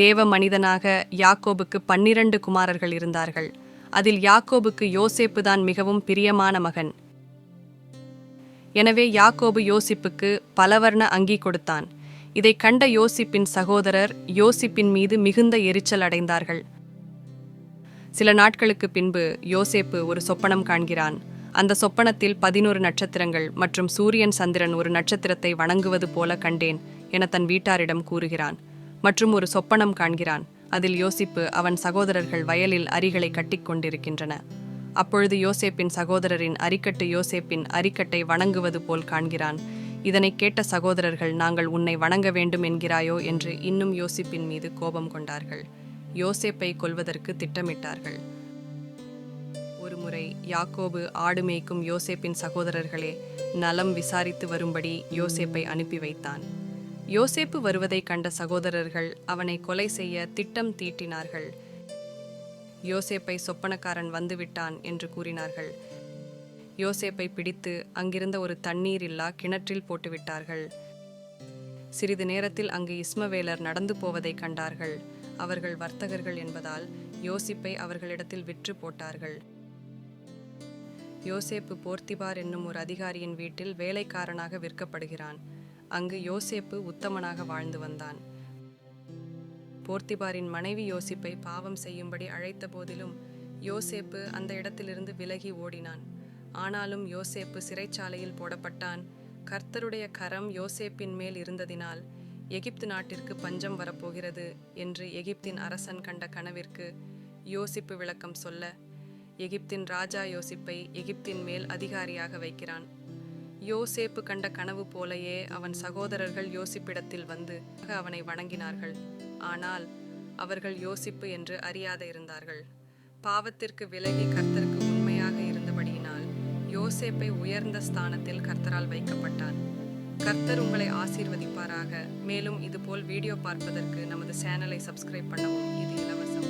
தேவ மனிதனாக யாக்கோபுக்கு பன்னிரண்டு குமாரர்கள் இருந்தார்கள். அதில் யாக்கோபுக்கு யோசேப்பு தான் மிகவும் பிரியமான மகன். எனவே யாக்கோபு யோசிப்புக்கு பலவர்ண அங்கி கொடுத்தான். இதை கண்ட யோசிப்பின் சகோதரர் யோசிப்பின் மீது மிகுந்த எரிச்சல் அடைந்தார்கள். சில நாட்களுக்கு பின்பு யோசேப்பு ஒரு சொப்பனம் காண்கிறான். அந்த சொப்பனத்தில் பதினோரு நட்சத்திரங்கள் மற்றும் சூரியன் சந்திரன் ஒரு நட்சத்திரத்தை வணங்குவது போல கண்டேன் என தன் வீட்டாரிடம் கூறுகிறான். மற்றும் ஒரு சொப்பனம் காண்கிறான். அதில் யோசிப்பு அவன் சகோதரர்கள் வயலில் அரிகளை கட்டிக் கொண்டிருக்கின்றன. அப்பொழுது யோசேப்பின் சகோதரரின் அரிக்கட்டு யோசேப்பின் அரிக்கட்டை வணங்குவது போல் காண்கிறான். இதனைக் கேட்ட சகோதரர்கள் நாங்கள் உன்னை வணங்க வேண்டும் என்கிறாயோ? என்று இன்னும் யோசிப்பின் மீது கோபம் கொண்டார்கள். யோசேப்பை கொல்வதற்கு திட்டமிட்டார்கள். ஒருமுறை யாக்கோபு ஆடு மேய்க்கும் யோசேப்பின் சகோதரர்களே நலம் விசாரித்து வரும்படி யோசேப்பை அனுப்பி வைத்தான். யோசேப்பு வருவதைக் கண்ட சகோதரர்கள் அவனை கொலை செய்ய திட்டம் தீட்டினார்கள். யோசேப்பை சொப்பனக்காரன் வந்துவிட்டான் என்று கூறினார்கள். யோசேப்பை பிடித்து அங்கிருந்த ஒரு தண்ணீர் இல்லா கிணற்றில் போட்டுவிட்டார்கள். சிறிது நேரத்தில் அங்கு இஸ்மவேலர் நடந்து போவதைக் கண்டார்கள். அவர்கள் வர்த்தகர்கள் என்பதால் யோசிப்பை அவர்களிடத்தில் விற்று போட்டார்கள். யோசேப்பு போர்த்திபார் என்னும் ஒரு அதிகாரியின் வீட்டில் வேலைக்காரனாக விற்கப்படுகிறான். அங்கு யோசேப்பு உத்தமனாக வாழ்ந்து வந்தான். போர்த்திபாரின் மனைவி யோசிப்பை பாவம் செய்யும்படி அழைத்த போதிலும் யோசேப்பு அந்த இடத்திலிருந்து விலகி ஓடினான். ஆனாலும் யோசேப்பு சிறைச்சாலையில் போடப்பட்டான். கர்த்தருடைய கரம் யோசேப்பின் மேல் இருந்ததினால் எகிப்து நாட்டிற்கு பஞ்சம் வரப்போகிறது என்று எகிப்தின் அரசன் கண்ட கனவிற்கு யோசிப்பு விளக்கம் சொல்ல எகிப்தின் ராஜா யோசிப்பை எகிப்தின் மேல் அதிகாரியாக வைக்கிறான். யோசேப்பு கண்ட கனவு போலயே அவன் சகோதரர்கள் யோசிப்பிடத்தில் வந்து அவனை வணங்கினார்கள். ஆனால் அவர்கள் யோசிப்பு என்று அறியாத இருந்தார்கள். பாவத்திற்கு விலகி கர்த்தருக்கு உண்மையாக இருந்தபடியினால் யோசேப்பை உயர்ந்த ஸ்தானத்தில் கர்த்தரால் வைக்கப்பட்டான். கர்த்தர் உங்களை ஆசீர்வதிப்பாராக. மேலும் இதுபோல் வீடியோ பார்ப்பதற்கு நமது சேனலை சப்ஸ்கிரைப் பண்ணவும் இது இலவசம்.